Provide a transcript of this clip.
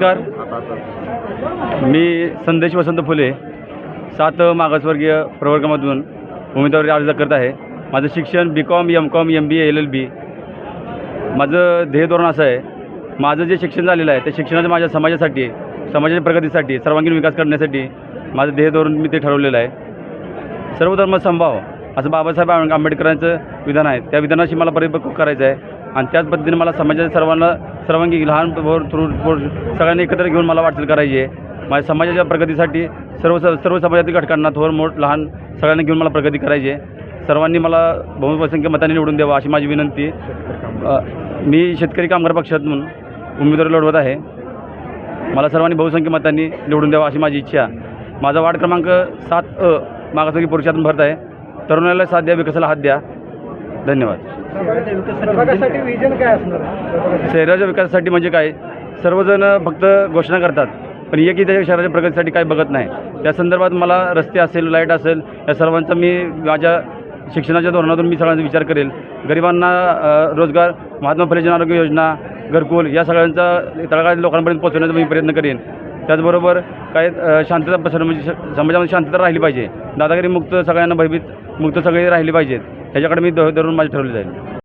नमस्कार. मी संदेश वसंत फुले सात मागासवर्गीय प्रवर्गामधून उमेदवारी अर्ज करत आहे. माझं शिक्षण B com M com M B A L L B माझं ध्येय धोरण असं आहे माझं जे शिक्षण झालेलं आहे ते शिक्षणाचं माझ्या समाजासाठी समाजाच्या प्रगतीसाठी सर्वांगीण विकास करण्यासाठी माझं ध्येय धोरण मी ते ठरवलेलं आहे. सर्व धर्म संभाव असं बाबासाहेब आंबेडकरांचं विधान आहे. त्या विधानाशी मला परिपक्व करायचं आहे आणि त्याच पद्धतीने मला समाजाच्या सर्वांना सर्वांगी लहान थोर थ्रू सगळ्यांनी एकत्र घेऊन मला वाटचाल करायची आहे. माझ्या समाजाच्या प्रगतीसाठी सर्व सर्व समाजातील घटकांना थोर मोठ लहान सगळ्यांनी घेऊन मला प्रगती करायची आहे. सर्वांनी मला बहुसंख्य मताने निवडून द्यावं अशी माझी विनंती मी शेतकरी कामगार पक्षातून उमेदवारी लढवत आहे. मला सर्वांनी बहुसंख्य मतांनी निवडून द्यावं अशी माझी इच्छा माझा वार्ड क्रमांक सात अ मागासवर्गीय पुरुषातून भरत आहे. तरुणाला साथ द्या विकासाला हात द्या. धन्यवाद. प्रभागासाठी विजन काय असणार? आहे? शहराच्या विकासासाठी म्हणजे काय? सर्वजण फक्त घोषणा करतात पण एकही त्याच्या शहराच्या प्रगतीसाठी काही बघत नाही. त्या संदर्भात मला रस्ते असेल लाइट असेल या सर्वांचा मी माझ्या शिक्षणाच्या धोरणातून मी सगळ्यांचा विचार करेल. गरिबांना रोजगार महात्मा फुले जन आरोग्य योजना घरकुल या सगळ्यांचा तळागाळातील लोकांपर्यंत पोहोचवण्याचा मी प्रयत्न करेन. त्याचबरोबर काय शांतता पसरणं म्हणजे समाजामध्ये शांतता राहिली पाहिजे. दादागिरी मुक्त सगळ्यांना भयभीत मुक्त सगळे राहिले पाहिजेत. ह्याच्याकडे मी द धरून माझे ठरवली जाईल.